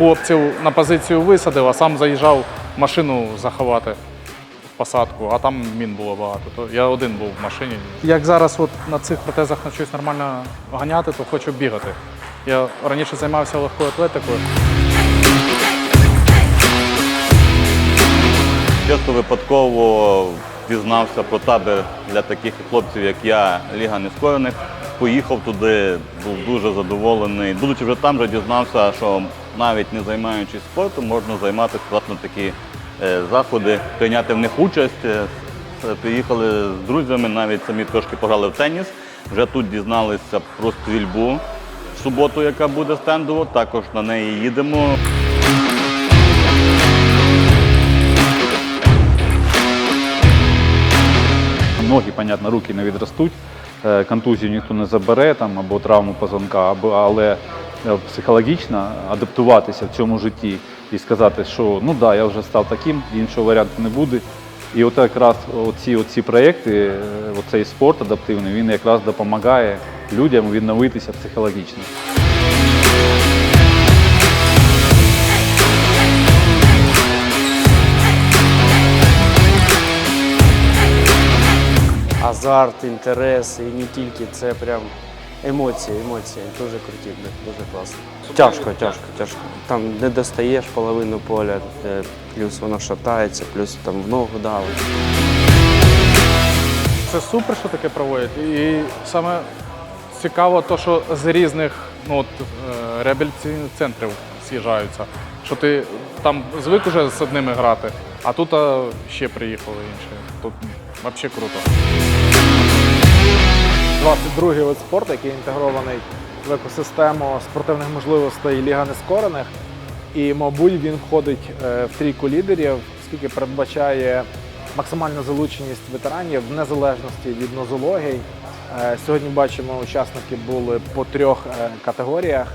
хлопців на позицію висадив, а сам заїжджав машину заховати в посадку, а там мін було багато. То я один був в машині. Як зараз от на цих протезах навчусь нормально ганяти, то хочу бігати. Я раніше займався легкою атлетикою. Чисто випадково дізнався про табір для таких хлопців, як я, Ліга Нескорених. Поїхав туди, був дуже задоволений. Будучи вже там, вже дізнався, що навіть не займаючись спортом, можна займатися власне такі е, заходи, прийняти в них участь. Е, Приїхали з друзями, навіть самі трошки пограли в теніс. Вже тут дізналися про стрільбу в суботу, яка буде стендово. Також на неї їдемо. Ноги, понятно, руки не відростуть, е, контузію ніхто не забере там, або травму позвонка, або, але е, психологічно адаптуватися в цьому житті і сказати, що ну да, я вже став таким, іншого варіанту не буде. І от якраз оці, оці проєкти, е, оцей спорт адаптивний, він якраз допомагає людям відновитися психологічно. Азарт, інтерес і не тільки це прям емоції, емоції. Дуже круті, дуже класно. Тяжко, тяжко, тяжко. Там не достаєш половину поля, плюс воно шатається, плюс там в ногу давить. Це супер, що таке проводять. І саме цікаво, то, що з різних ну, от, е, реабілітаційних центрів з'їжджаються. Що ти там звик уже з одними грати, а тут ще приїхали інші. Тут взагалі круто. 22-й вид спорту, який інтегрований в екосистему спортивних можливостей Ліга Нескорених. І, мабуть, він входить е, в трійку лідерів, оскільки передбачає максимальну залученість ветеранів в незалежності від нозологій. Е, Сьогодні бачимо, учасники були по трьох е, категоріях.